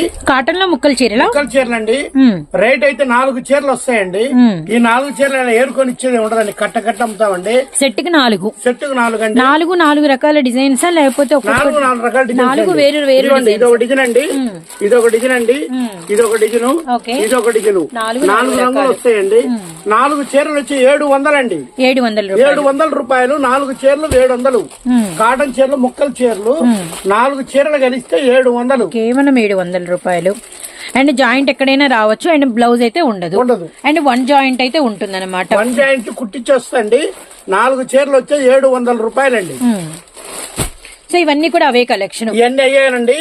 కాటన్లో ముక్కల చీరలా? ముక్కల చీరలండి. మ్మ్. రేట్ అయితే నాలుగు చీరలు వస్తాయండి. ఈ నాలుగు చీరలు ఏరుకొని ఇచ్చేది ఉండదండి. కట్ట కట్ట అమ్ముతామండి. సెట్కి నాలుగు. సెట్టుకు నాలుగు అండి నాలుగు నాలుగు రకాల డిజైన్స్? లేకపోతే నాలుగు నాలుగు రకాల నాలుగు అండి. వేరు వేరు ఇది ఒక డిజైన్ అండి. ఇది ఒక డిజైన్ అండి. ఇది ఒక డిజైన్. ఇది ఒక డిజైన్. నాలుగు రంగులు వస్తాయండి. నాలుగు చీరలు వచ్చి ఏడు వందలండి. ఏడు వందల ఏడు వందల రూపాయలు నాలుగు చీరలు ఏడు వందలు. కాటన్ చీరలు ముక్కల చీరలు నాలుగు చీరలు కలిస్తే ఏడు వందలు. కేవలం ఏడు వందల. రూపాయలు. అండ్ జాయింట్ ఎక్కడైనా రావచ్చు. అండ్ బ్లౌజ్ అయితే ఉండదు. ఉండదు. అండ్ వన్ జాయింట్ అయితే ఉంటుంది అనమాట వన్ జాయింట్ కుట్టించేస్తండి. నాలుగు చీరలు వచ్చే ఏడు వందల రూపాయలండి. సో ఇవన్నీ కూడా అవే కలెక్షన్ ఇవన్నీ అయ్యాయండి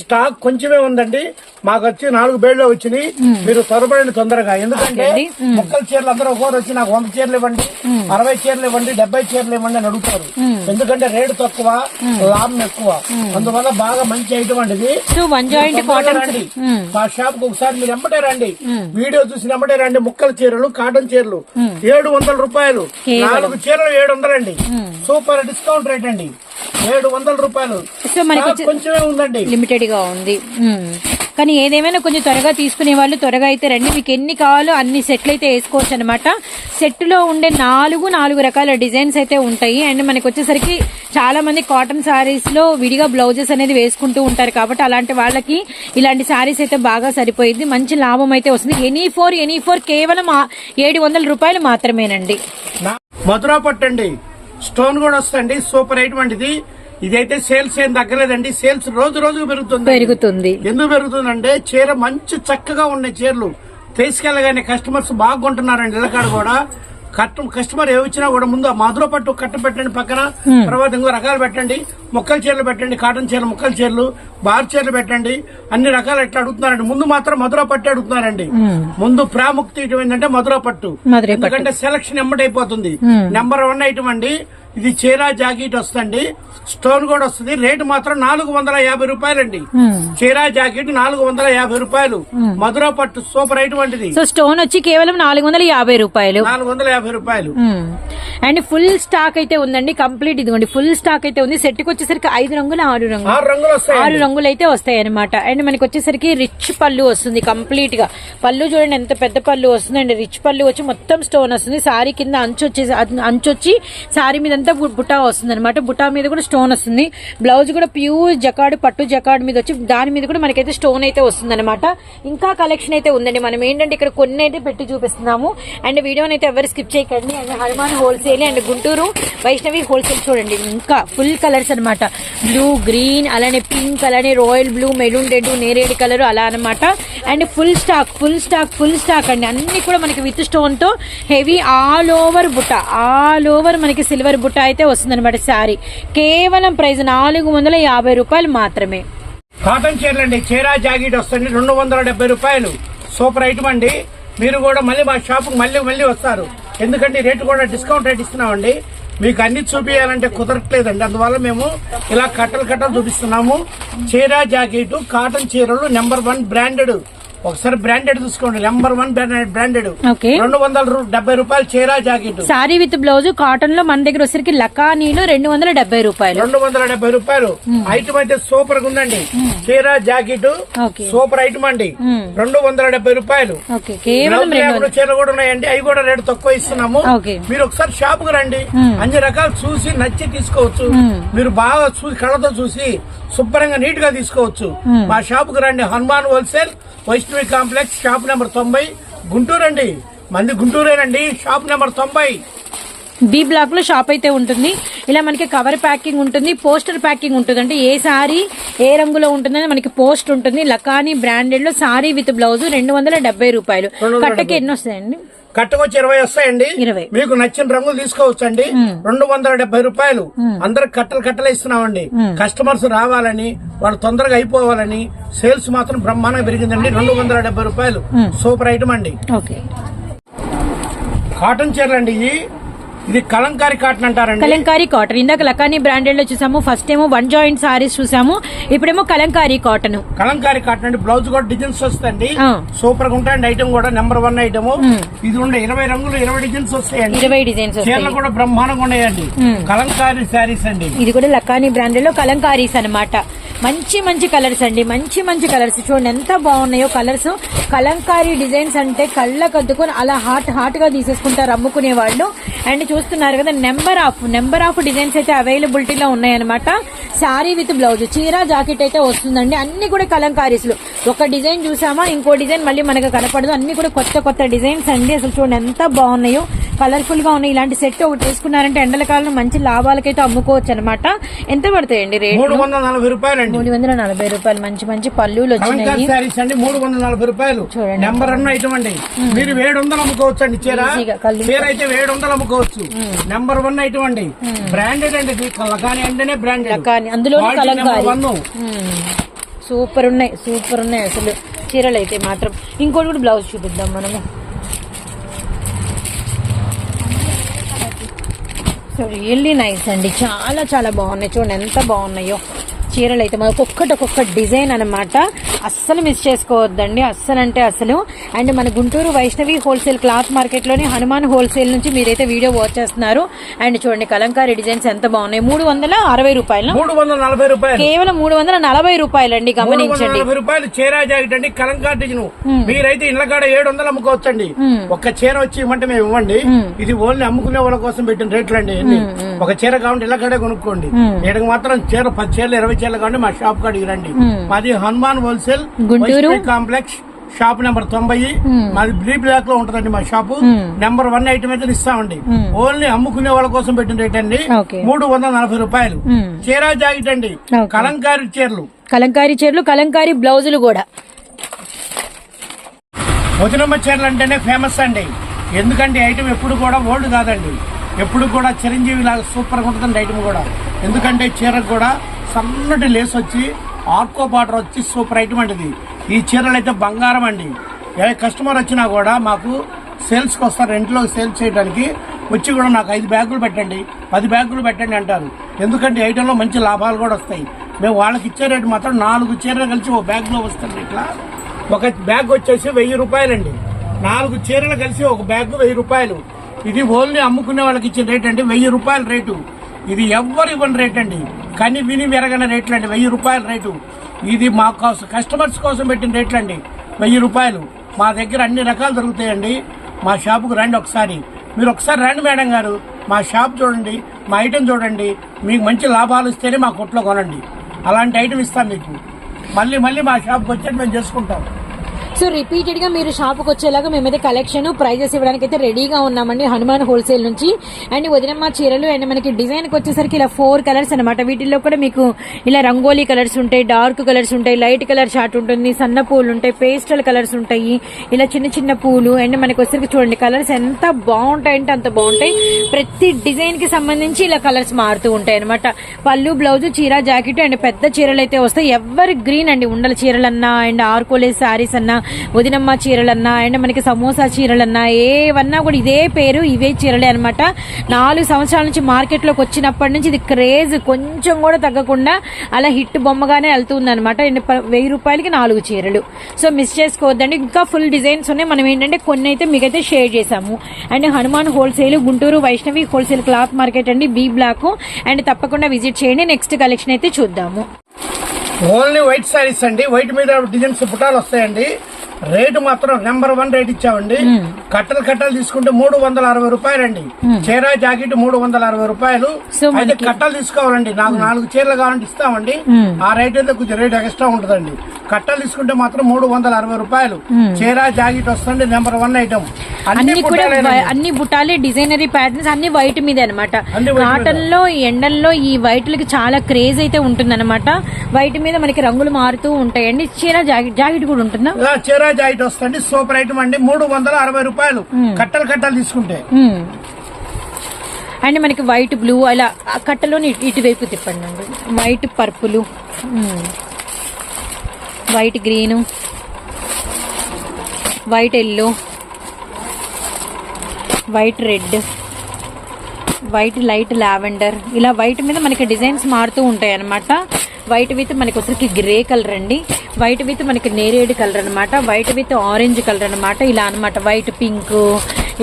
స్టాక్ కొంచెమే ఉందండి. మాకు వచ్చి నాలుగు బేళ్ళు వచ్చినాయి. మీరు త్వరపడండి తొందరగా. ఎందుకంటే అండి. మొక్కల చీరలు అందరూ ఒకరు వచ్చి నాకు వంద చీరలు ఇవ్వండి అరవై చీరలు ఇవ్వండి డెబ్బై చీరలు ఇవ్వండి అని అడుగుతారు. ఎందుకంటే రేటు తక్కువ లాభం ఎక్కువ. అందువల్ల బాగా మంచి ఐటమ్ అండి ఇది. రండి. మా షాప్కు ఒకసారి మీరు ఎంబటే రండి. వీడియో చూసి ఎంబటే రండి. ముక్కల చీరలు కాటన్ చీరలు. ఏడు వందల రూపాయలు. నాలుగు చీరలు ఏడు వందలండి. సూపర్ డిస్కౌంట్ రేట్ అండి. ఏడు వందల రూపాయలు. సో మనకి కొంచెమే ఉందండి. లిమిటెడ్గా ఉంది. కానీ ఏదేమైనా కొంచెం త్వరగా తీసుకునే వాళ్ళు త్వరగా అయితే రండి. మీకు ఎన్ని కావాలో అన్ని సెట్లు అయితే వేసుకోవచ్చు అనమాట సెట్లో ఉండే నాలుగు నాలుగు రకాల డిజైన్స్ అయితే ఉంటాయి. అండ్ మనకి వచ్చేసరికి చాలా మంది కాటన్ సారీస్లో విడిగా బ్లౌజెస్ అనేది వేసుకుంటూ ఉంటారు కాబట్టి అలాంటి వాళ్ళకి ఇలాంటి సారీస్ అయితే బాగా సరిపోయింది మంచి లాభం అయితే వస్తుంది. ఎనీ ఫోర్ ఎనీ ఫోర్ కేవలం ఏడు వందల రూపాయలు మాత్రమేనండి. మధురా పట్టండి. స్టోన్ కూడా వస్తుంది సూపర్ ఐటమ్ ఇదైతే సేల్స్ ఏం తగ్గలేదండి సేల్స్ రోజు రోజు పెరుగుతుంది. పెరుగుతుంది. ఎందుకు పెరుగుతుందంటే చీర మంచి చక్కగా ఉన్నాయి చీరలు. తీసుకెళ్ళగానే కస్టమర్స్ బాగా కొంటున్నారండి ఇళ్ళకాడ కూడా. కట్ట కస్టమర్ ఏ వచ్చినా కూడా ముందు ఆ మధుర పట్టు కట్ట పెట్టండి పక్కన. తర్వాత ఇంకో రకాలు పెట్టండి. మొక్కల చీరలు పెట్టండి కాటన్ చీరలు మొక్కల చీరలు బార్ చీరలు పెట్టండి. అన్ని రకాలు ఎట్లా అడుగుతున్నారండి? ముందు మాత్రం మధుర పట్టు అడుగుతున్నారండి. ముందు ప్రాముఖ్యత ఏంటంటే మధుర పట్టు. మధురై పట్టు. ఎందుకంటే సెలక్షన్ ఎమ్మటైపోతుంది. నెంబర్ వన్ ఐటమ్ అండి. ఇది చీర జాకెట్ వస్తుంది స్టోన్ కూడా వస్తుంది. రేటు మాత్రం నాలుగు వందల యాభై రూపాయలండి. చీర జాకెట్ నాలుగు వందల యాభై రూపాయలు. మధుర పట్టు సూపర్ అండి సో స్టోన్ వచ్చి కేవలం నాలుగు వందల యాభై రూపాయలు. నాలుగు వందల యాభై రూపాయలు. అండ్ ఫుల్ స్టాక్ అయితే ఉందండి. కంప్లీట్ ఇదిగోండి. ఫుల్ స్టాక్ అయితే ఉంది. సెట్కి వచ్చేసరికి ఐదు రంగులు ఆరు రంగులు. ఆరు రంగులు వస్తాయి ఆరు రంగులు అయితే వస్తాయి అనమాట అండ్ మనకి వచ్చేసరికి రిచ్ పళ్ళు వస్తుంది కంప్లీట్గా. పళ్ళు చూడండి ఎంత పెద్ద పళ్ళు వస్తుంది అండ్ రిచ్ పళ్ళు వచ్చి మొత్తం స్టోన్ వస్తుంది. సారీ కింద అంచు వచ్చేసి అది- అంచు వచ్చి సారీ మీద ఇదంతా బుటా వస్తుంది అనమాట బుటా మీద కూడా స్టోన్ వస్తుంది. బ్లౌజ్ కూడా ప్యూర్ జకాడు పట్టు జకాడు మీద వచ్చి దాని మీద కూడా మనకైతే స్టోన్ అయితే వస్తుంది అనమాట ఇంకా కలెక్షన్ అయితే ఉందండి. మనం ఏంటంటే ఇక్కడ కొన్ని అయితే పెట్టి చూపిస్తున్నాము. అండ్ వీడియోని అయితే ఎవరు స్కిప్ చేయకండి. And Hanuman wholesale and Guntur Vaishnavi wholesale చూడండి. ఇంకా ఫుల్ కలర్స్ అన్నమాట. బ్లూ గ్రీన్ అలానే పింక్ అలానే రాయల్ బ్లూ మెరూన్ రెడ్ నేరేడు కలర్ అలా అన్నమాట. And full stock full stock full stock అండి. అన్ని కూడా మనకి విత్ స్టోన్తో హెవీ ఆల్ ఓవర్ బుట్ట ఆల్ ఓవర్ మనకి సిల్వర్ బుట్ట అయితే వస్తుంది అనమాట శారీ. కేవలం ప్రైస్ నాలుగు వందల యాభై రూపాయలు మాత్రమే. కాటన్ చీరలు అండి చీర జాకెట్ వస్తుంది. రెండు వందల డెబ్బై రూపాయలు. సూపర్ ఐటమ్ అండి. మీరు కూడా మళ్ళీ మా షాప్ మళ్ళీ మళ్ళీ వస్తారు. ఎందుకంటే రేటు కూడా డిస్కౌంట్ రేట్ ఇస్తున్నామండి. మీకు అన్ని చూపించాలంటే కుదరట్లేదండి. అందువల్ల మేము ఇలా కట్టలు కట్టలు చూపిస్తున్నాము. చీర జాకెట్ కాటన్ చీరలు నెంబర్ వన్ బ్రాండెడ్ ఒకసారి బ్రాండెడ్ చూసుకోండి. నెంబర్ వన్ బ్రాండెడ్ రెండు వందల డెబ్బై రూపాయలు చీరా జాకెట్ సారీ విత్ బ్లౌజ్ కాటన్లో మన దగ్గర వచ్చేసరికి లకానీలో రెండు వందల డెబ్బై రూపాయలు. రెండు వందల డెబ్బై రూపాయలు. ఐటమ్ అయితే సూపర్గా ఉందండి. చీరా జాకెట్ సూపర్ ఐటమ్ అండి. మ్మ్. రెండు వందల డెబ్బై రూపాయలు. చీరలు కూడా ఉన్నాయండి. అవి కూడా రేటు తక్కువ ఇస్తున్నాము. మీరు ఒకసారి షాప్కు రండి. అన్ని రకాలు చూసి నచ్చి తీసుకోవచ్చు. మీరు బాగా చూసి కళ్ళతో చూసి శుభ్రంగా నీట్గా తీసుకోవచ్చు. మా షాప్కు రండి. Hanuman wholesale Vaishnavi complex shop number తొంభై. గుంటూరు అండి. మంది గుంటూరేనండి. షాప్ నెంబర్ తొంభై. బి బ్లాక్లో షాప్ అయితే ఉంటుంది. ఇలా మనకి కవర్ ప్యాకింగ్ ఉంటుంది పోస్టర్ ప్యాకింగ్ ఉంటుంది అంటే ఏ సారీ ఏ రంగులో ఉంటుందని మనకి పోస్ట్ ఉంటుంది. లకానీ బ్రాండెడ్లో సారీ విత్ బ్లౌజ్ రెండు వందల డెబ్బై రూపాయలు. కట్టకి ఎన్ని వస్తాయండి? కట్టకొచ్చి ఇరవై వస్తాయండి. మీకు నచ్చిన రంగులు తీసుకోవచ్చు అండి రెండు వందల డెబ్బై రూపాయలు. అందరికి కట్టలు కట్టలు ఇస్తున్నామండి. కస్టమర్స్ రావాలని వాళ్ళు తొందరగా అయిపోవాలని సేల్స్ మాత్రం బ్రహ్మాండంగా పెరిగిందండి. రెండు వందల డెబ్బై రూపాయలు. సూపర్ ఐటమ్ అండి. ఓకే. కాటన్ చీరలు అండి ఇవి. ఇది కలంకారి కాటన్ అంటారండి? కలంకారీ కాటన్. ఇందాక లకానీ బ్రాండెడ్లో చూసాము. ఫస్ట్ ఏమో వన్ జాయింట్ సారీస్ చూసాము. ఇప్పుడేమో కలంకారీ కాటన్. కలంకారి కాటన్ అండి. బ్లౌజ్ కూడా డిజైన్స్ వస్తాయండి. సూపర్గా ఉంటాయండి. ఐటమ్ కూడా నెంబర్ వన్ ఐటమ్ ఇది ఉండే ఇరవై రంగులు ఇరవై డిజైన్స్ వస్తాయండి. ఇరవై డిజైన్స్ చీరలు కూడా బ్రహ్మాండంగా ఉన్నాయండి. కలంకారి శారీస్ అండి. ఇది కూడా లకానీ బ్రాండెడ్లో కలంకారీస్ అన్నమాట. మంచి మంచి కలర్స్ అండి. మంచి మంచి కలర్స్. చూడండి ఎంత బాగున్నాయో కలర్స్. కలంకారీ డిజైన్స్ అంటే కళ్ళకద్దుకొని అలా హాట్ హాట్గా తీసేసుకుంటారు అమ్ముకునే వాళ్ళు అండ్ చూస్తున్నారు కదా number of number of designs అయితే అవైలబిలిటీలో ఉన్నాయన్నమాట. Sari with blouse. చీర జాకెట్ అయితే వస్తుందండి. అన్ని కూడా కలంకారీస్లు. ఒక డిజైన్ చూసామా ఇంకో డిజైన్ మళ్ళీ మనకు కనపడదు. అన్ని కూడా కొత్త కొత్త డిజైన్స్ అండి. అసలు చూడండి ఎంత బాగున్నాయో. కలర్ఫుల్గా ఉన్నాయి. ఇలాంటి సెట్ ఒకటి తీసుకున్నారంటే ఎండల కాలం మంచి లాభాలకైతే అమ్ముకోవచ్చు అనమాట ఎంత పడతాయండి రేట్ మూడు వందల నలభై మూడు వందల నలభై రూపాయలు. మంచి మంచి పళ్ళులు కలంకారీ వచ్చినాయి. శారీస్ అండి మూడు వందల నలభై రూపాయలు. చూడండి. నెంబర్ వన్ ఐటమ్ అండి మీరు ఏడు వందలు అమ్ముకోవచ్చు అండి చీర చీర అయితే ఏడు వందలు అమ్ముకోవచ్చు నెంబర్ వన్ ఐటమ్ అండి బ్రాండెడ్ అండి ఇది. కలకాని అంటేనే బ్రాండెడ్ అందులో సూపర్ ఉన్నాయి. సూపర్ ఉన్నాయి అసలు. చీరలు అయితే మాత్రం. ఇంకోటి కూడా బ్లౌజ్ చూపిద్దాం మనము. రియల్లీ నైస్ అండి. చాలా చాలా బాగున్నాయి. చూడండి ఎంత బాగున్నాయో. చీరలు అయితే మనకు ఒక్కటి ఒక్కొక్క డిజైన్ అనమాట అస్సలు మిస్ చేసుకోవద్దండి. అస్సలు అంటే అసలు అండ్ మన గుంటూరు వైష్ణవి హోల్సేల్ క్లాత్ మార్కెట్లోని హనుమాన్ హోల్సేల్ నుంచి మీరైతే వీడియో వాచ్ చేస్తున్నారు. అండ్ చూడండి కలంకారీ డిజైన్స్ ఎంత బాగున్నాయి. మూడు వందల అరవై రూపాయలు. మూడు వందల నలభై రూపాయలు. కేవలం మూడు వందల నలభై గమనించండి. రూపాయలు చీర జాకెట్ అండి కలంకారీ డిజైన్. మీరైతే ఇళ్ళ కాడ ఏడు వందలు అమ్ముకోవచ్చండి. ఒక్క చీర వచ్చి ఇవ్వమంటే మేము ఇవ్వండి. ఇది ఓన్లీ అమ్ముకునే వాళ్ళ కోసం పెట్టిన రేట్లు అండి. ఒక చీర కావాలంటే ఇళ్ళ కాడే కొనుక్కోండి. ఈడకి మాత్రం చీర పది చీరలు ఇరవై చీరలు కావాలంటే మా షాప్ కాడికి రండి. మాది Hanuman wholesale Guntur. Complex shop number తొంభై. మాది బ్లీ బ్లాక్లో ఉంటదండి మా షాపు నెంబర్ వన్ ఐటమ్ అయితే ఇస్తామండి. ఓన్లీ అమ్ముకునే వాళ్ళ కోసం పెట్టిన రేట్ అండి. మూడు వందల నలభై రూపాయలు. చీర జాకెట్ అండి. కలంకారీ చీరలు. కలంకారీ చీరలు కలంకారీ బ్లౌజులు కూడా. వదినమ్మ చీరలు అంటేనే ఫేమస్ అండి. ఎందుకంటే ఐటమ్ ఎప్పుడు కూడా ఓల్డ్ కాదండి. ఎప్పుడు కూడా చిరంజీవి లాగా సూపర్గా ఉంటుందండి ఐటమ్ కూడా. ఎందుకంటే చీరకు కూడా సన్నటి లేస్ వచ్చి ఆర్కో బార్డర్ వచ్చి సూపర్ ఐటమ్ అండి ఇది. ఈ చీరలు అయితే బంగారం అండి. ఏ కస్టమర్ వచ్చినా కూడా మాకు సేల్స్కి వస్తారు ఇంట్లో సేల్స్ చేయడానికి. వచ్చి కూడా నాకు ఐదు బ్యాగులు పెట్టండి పది బ్యాగులు పెట్టండి అంటారు. ఎందుకంటే ఐటెంలో మంచి లాభాలు కూడా వస్తాయి. మేము వాళ్ళకి ఇచ్చే రేటు మాత్రం నాలుగు చీరలు కలిసి ఓ బ్యాగ్లో వస్తుంది ఇట్లా. ఒక బ్యాగ్ వచ్చేసి వెయ్యి రూపాయలండి. నాలుగు చీరలు కలిసి ఒక బ్యాగ్ వెయ్యి రూపాయలు. ఇది ఓన్లీ అమ్ముకునే వాళ్ళకి ఇచ్చిన రేట్ అండి. వెయ్యి రూపాయల రేటు. ఇది ఎవ్వరు ఇవ్వని రేట్ అండి. కానీ విని మెరగని రేట్లు అండి వెయ్యి రూపాయల రేటు ఇది మా కోసం కస్టమర్స్ కోసం పెట్టిన రేట్లు అండి వెయ్యి రూపాయలు. మా దగ్గర అన్ని రకాలు దొరుకుతాయండి. మా షాపుకు రండి ఒకసారి. మీరు ఒకసారి రండి మేడం గారు. మా షాప్ చూడండి మా ఐటెం చూడండి. మీకు మంచి లాభాలు ఇస్తేనే మా కొట్లో కొనండి. అలాంటి ఐటెం ఇస్తాం మీకు. మళ్ళీ మళ్ళీ మా షాప్కి వచ్చేది మేము చేసుకుంటాం. సో రిపీటెడ్గా మీరు షాప్కి వచ్చేలాగా మేమైతే కలెక్షన్ ప్రైజెస్ ఇవ్వడానికి అయితే రెడీగా ఉన్నామండి. హనుమాన్ హోల్సేల్ నుంచి. అండ్ వదినమ్మ చీరలు అండ్ మనకి డిజైన్కి వచ్చేసరికి ఇలా ఫోర్ కలర్స్ అనమాట వీటిల్లో కూడా మీకు ఇలా రంగోలీ కలర్స్ ఉంటాయి డార్క్ కలర్స్ ఉంటాయి లైట్ కలర్ షార్ట్ ఉంటుంది సన్న పూలు ఉంటాయి పేస్టల్ కలర్స్ ఉంటాయి. ఇలా చిన్న చిన్న పూలు అండ్ మనకి వచ్చేసరికి చూడండి కలర్స్ ఎంత బాగుంటాయంటే అంత బాగుంటాయి. ప్రతి డిజైన్కి సంబంధించి ఇలా కలర్స్ మారుతూ ఉంటాయి అనమాట పళ్ళు బ్లౌజ్ చీర జాకెట్ అండ్ పెద్ద చీరలు అయితే వస్తాయి. ఎవరి గ్రీన్ అండి ఉండల చీరలన్నా అండ్ ఆర్కోలేస్ శారీస్ అన్నా వదినమ్మ చీరలన్నా అండ్ మనకి సమోసా చీరలన్నా ఏవన్నా కూడా ఇదే పేరు ఇవే చీరలే అనమాట నాలుగు సంవత్సరాల నుంచి మార్కెట్లోకి వచ్చినప్పటి నుంచి ఇది క్రేజ్ కొంచెం కూడా తగ్గకుండా అలా హిట్ బొమ్మగానే వెళ్తుంది అనమాట వెయ్యి రూపాయలకి నాలుగు చీరలు. సో మిస్ చేసుకోవద్దండి. ఇంకా ఫుల్ డిజైన్స్ ఉన్నాయి. మనం ఏంటంటే కొన్ని అయితే మీకైతే షేర్ చేసాము and Hanuman wholesale Guntur Vaishnavi wholesale cloth market అండి. B block. అండ్ తప్పకుండా విజిట్ చేయండి. నెక్స్ట్ కలెక్షన్ అయితే చూద్దాము. ఓన్లీ వైట్ సారీస్ అండి. వైట్ మీద డిజైన్స్ పుటాలు వస్తాయండి. రేటు మాత్రం నెంబర్ వన్ రేట్ ఇచ్చామండి. కట్టలు కట్టలు తీసుకుంటే మూడు వందల అరవై రూపాయలండి. చీర జాకెట్ మూడు వందల అరవై రూపాయలు. అయితే కట్టలు తీసుకోవాలండి. నాకు నాలుగు చీరలు కావాలంటే ఇస్తామండి. ఆ రేట్ అయితే కొంచెం రేట్ ఎక్స్ట్రా ఉంటుందండి. కట్టలు తీసుకుంటే మాత్రం మూడు వందల అరవై రూపాయలు. చీర జాకెట్ వస్తుంది నెంబర్ వన్ ఐటమ్. అన్ని కూడా అన్ని బుట్టాలి డిజైనరీ ప్యాటర్న్స్ అన్ని వైట్ మీద అనమాట కాటన్లో ఎండల్లో ఈ వైట్ లకి చాలా క్రేజ్ అయితే ఉంటుందన్నమాట. వైట్ మీద మనకి రంగులు మారుతూ ఉంటాయండి. చీర జాకెట్ జాకెట్ కూడా ఉంటుందా? ఇలా చీర జాకెట్ వస్తుంది సూపర్ ఐటమ్ అండి మూడు వందల అరవై రూపాయలు. కట్టలు కట్టలు తీసుకుంటే. అండ్ మనకి వైట్ బ్లూ అలా కట్టలోని ఇటు- ఇటువైపు తిప్పండి అండి. White purple white green white yellow white red white light lavender. ఇలా వైట్ మీద మనకి డిజైన్స్ మారుతూ ఉంటాయి అనమాట వైట్ విత్ మనకి వచ్చరికి గ్రే కలర్ అండి. వైట్ విత్ మనకి నేరేడు కలర్ అనమాట వైట్ విత్ ఆరెంజ్ కలర్ అనమాట ఇలా అనమాట వైట్ పింక్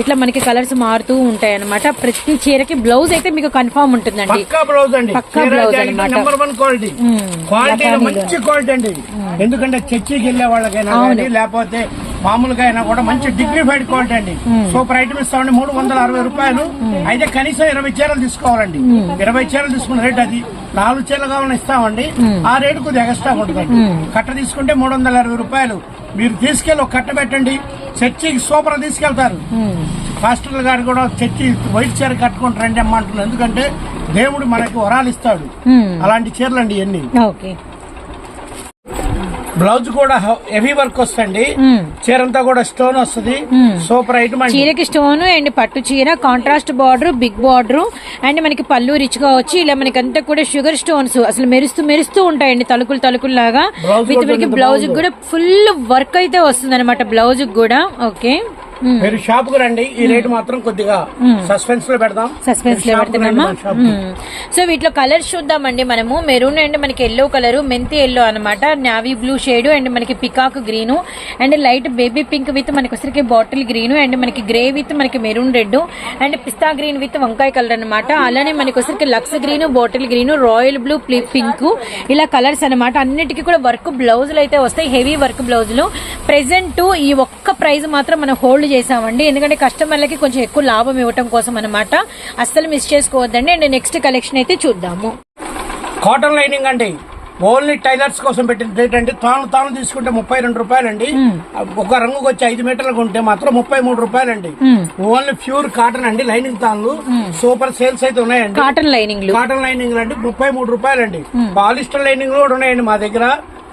ఇట్లా మనకి కలర్స్ మారుతూ ఉంటాయి అనమాట ప్రతి చీరకి బ్లౌజ్ అయితే మీకు కన్ఫామ్ ఉంటుందండి. పక్కా బ్లౌజ్. మంచి క్వాలిటీ అండి ఎందుకంటే చర్చికి వెళ్ళే వాళ్ళకైనా కానీ లేకపోతే మామూలుగా అయినా కూడా మంచి డిగ్నిఫైడ్ క్వాలిటీ అండి. సూపర్ ఐటమ్ ఇస్తామండి. మూడు వందల అరవై రూపాయలు. అయితే కనీసం ఇరవై చీరలు తీసుకోవాలండి. ఇరవై చీరలు తీసుకున్న రేట్ అది. నాలుగు చీరలు కావాలని ఇస్తామండి. ఆ రేటు కొద్దిగా ఎక్స్ట్రా ఉంటుందండి కట్ట తీసుకుంటే మూడు వందల అరవై రూపాయలు. మీరు తీసుకెళ్ళి ఒక కట్ట పెట్టండి. చర్చికి సూపర్ తీసుకెళ్తారు. పాస్టర్లు గారు కూడా చర్చి వైట్ చీర కట్టుకుంటారు రండి అమ్మ అంటున్నారు. ఎందుకంటే దేవుడు మనకి వరాలు ఇస్తాడు. అలాంటి చీరలు అండి ఇవన్నీ ఓకే. బ్లౌజ్ కూడా హెవీ వర్క్ వస్తుంది. చీర అంతా కూడా స్టోన్ వస్తుంది. సూపర్ ఐటమ్ చీరకి స్టోన్ అండ్ పట్టు చీర contrast border big border and మనకి పళ్ళు రిచ్గా వచ్చి ఇలా మనకి అంతా కూడా షుగర్ స్టోన్స్ అసలు మెరుస్తూ మెరుస్తూ ఉంటాయండి తలుకులు తలుకులు లాగా విత్ మనకి బ్లౌజ్. కూడా ఫుల్ వర్క్ అయితే వస్తుంది అనమాట బ్లౌజ్ కూడా. ఓకే. మీరు షాప్కు రండి. ఈ రేటు మాత్రం కొద్దిగా సస్పెన్స్లో పెడదాం. సస్పెన్స్లో మీరు షాప్కు రండి పెడుతున్నామా మన షాప్కి. మ్మ్. సో వీటిలో కలర్స్ చూద్దామండి మనము. మెరూన్ అండ్ మనకి ఎల్లో కలర్ మెంతి ఎల్లో అనమాట నావీ బ్లూ షేడ్ అండ్ మనకి peacock green and light baby pink with మనకి వచ్చరికి బాటిల్ గ్రీన్ అండ్ మనకి గ్రే విత్ మనకి maroon red and pista green with వంకాయ కలర్ అనమాట అలానే మనకి వచ్చరికి lux green bottle green royal blue pink ఇలా కలర్స్ అనమాట అన్నిటికీ కూడా వర్క్ బ్లౌజులు అయితే వస్తాయి. హెవీ వర్క్ బ్లౌజులు ప్రెసెంట్ ఈ ఒక్క ప్రైజ్ మాత్రం మనం హోల్డ్ చేసామండి ఎందుకంటే కస్టమర్లకి కొంచెం ఎక్కువ లాభం ఇవ్వటం కోసం అనమాట అస్సలు మిస్ చేసుకోవద్దండి. అండ్ నెక్స్ట్ కలెక్షన్ అయితే చూద్దాము. కాటన్ లైనింగ్ అండి. ఓన్లీ టైలర్స్ కోసం పెట్టిన రేట్ అండి. తాను తాను తీసుకుంటే ముప్పై రెండు రూపాయలండి. ఒక రంగుకి వచ్చి ఐదు మీటర్లకు ఉంటే మాత్రం ముప్పై మూడు రూపాయలండి. ఓన్లీ ప్యూర్ కాటన్ అండి. లైనింగ్ తాన్లు సూపర్ సేల్స్ అయితే ఉన్నాయండి. కాటన్ లైనింగ్లు కాటన్ లైనింగ్ అండి ముప్పై మూడు రూపాయలండి. పాలిస్టర్ లైనింగ్ కూడా ఉన్నాయండి మా దగ్గర.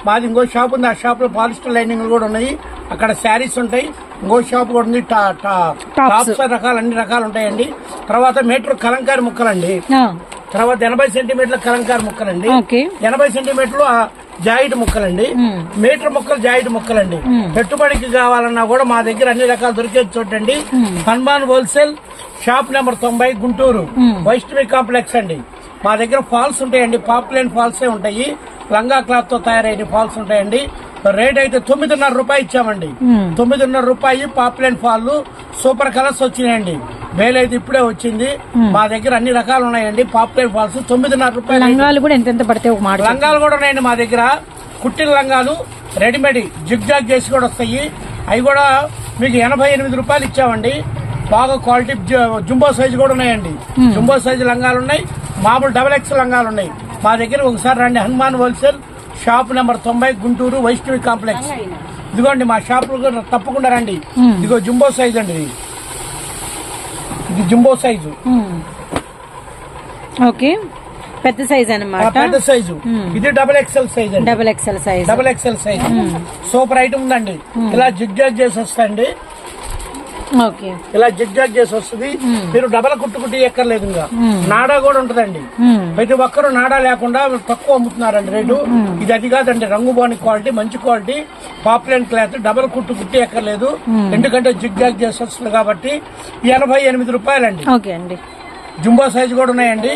మాది ఇంకో షాప్ ఉంది. ఆ షాప్లో పాలిస్టర్ లైనింగ్ కూడా ఉన్నాయి. అక్కడ శారీస్ ఉంటాయి. ఇంకో షాప్ కూడా ఉంది. టాప్స్ రకాలు అన్ని రకాలు ఉంటాయండి. తర్వాత మీటర్ కలంకారి ముక్కలండి. తర్వాత ఎనభై సెంటీమీటర్ల కలంకారి ముక్కలండి. ఎనభై సెంటీమీటర్లు జాయిట్ ముక్కలండి. మీటర్ ముక్కలు జాయిట్ ముక్కలండి. పెట్టుబడికి కావాలన్నా కూడా మా దగ్గర అన్ని రకాలు దొరికేది చూడండి. హనుమాన్ హోల్సేల్ షాప్ నెంబర్ తొంభై గుంటూరు. వైష్ణవి కాంప్లెక్స్ అండి. మా దగ్గర ఫాల్స్ ఉంటాయండి. పాపులైన్ ఫాల్సే ఉంటాయి. లంగా క్లాత్తో తయారైన ఫాల్స్ ఉంటాయండి. రేట్ అయితే తొమ్మిదిన్నర రూపాయి ఇచ్చామండి. తొమ్మిదిన్నర రూపాయి పాపులైన్ ఫాల్ సూపర్ కలర్స్ వచ్చినాయండి. వేలు అయితే ఇప్పుడే వచ్చింది. మా దగ్గర అన్ని రకాలు ఉన్నాయండి. పాపులైన్ ఫాల్స్ తొమ్మిదిన్నర రూపాయలు లంగాలు కూడా ఎంతెంత పడితే. లంగాలు కూడా ఉన్నాయండి మా దగ్గర. కుట్టిన లంగాలు రెడీమేడ్ జిగ్ జాగ్ చేసి కూడా వస్తాయి. అవి కూడా మీకు ఎనభై ఎనిమిది రూపాయలు ఇచ్చామండి. బాగా క్వాలిటీ జుంబో సైజు కూడా ఉన్నాయండి. జుంబో సైజు లంగాలు ఉన్నాయి. మామూలు డబల్ ఎక్స్ లంగాలు ఉన్నాయి. మా దగ్గర ఒకసారి రండి. హనుమాన్ హోల్సేల్ షాప్ నెంబర్ తొంభై గుంటూరు వైష్ణవి కాంప్లెక్స్. ఇదిగోండి మా షాప్ తప్పకుండా రండి. ఇదిగో జుంబో సైజ్ అండి ఇది. Jumbo size. ఓకే. పెద్ద సైజ్ అనమాట పెద్ద సైజు. ఇది double XL size double XL size. Double XL size. Super item ఉందండి. ఇలా జిగ్ జాగ్ చేసి వస్తాయండి. ఇలా జిగ్జాగ్ చేసి వస్తుంది. మీరు డబల్ కుట్టు కుట్టి ఎక్కర్లేదు ఇంకా. నాడా కూడా ఉంటదండి. ప్రతి ఒక్కరు నాడా లేకుండా తక్కువ అమ్ముతున్నారండి రేటు. ఇది అది కాదండి రంగు బాని క్వాలిటీ మంచి క్వాలిటీ. పాపులర్ క్లాత్ డబల్ కుట్టు కుట్టి ఎక్కర్లేదు. ఎందుకంటే జిగ్జాగ్ చేసి వస్తుంది కాబట్టి ఎనభై ఎనిమిది రూపాయలండి. ఓకే అండి. జుంబో సైజ్ కూడా ఉన్నాయండి.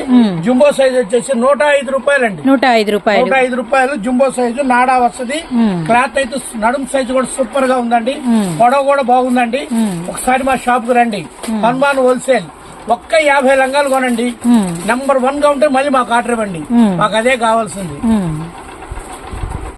జుంబో సైజ్ వచ్చేసి నూట ఐదు రూపాయలండి. నూట ఐదు రూపాయలు. నూట ఐదు రూపాయలు జుంబో సైజు నాడా వస్తుంది క్లాత్ అయితే నడుము సైజు కూడా సూపర్గా ఉందండి. పొడవ కూడా బాగుందండి. ఒకసారి మా షాప్కు రండి హనుమాన్ హోల్సేల్. ఒక్క యాభై లంగాలు కొనండి. నంబర్ వన్గా ఉంటే మళ్ళీ మాకు ఆర్డర్ ఇవ్వండి. మాకు అదే కావాల్సింది.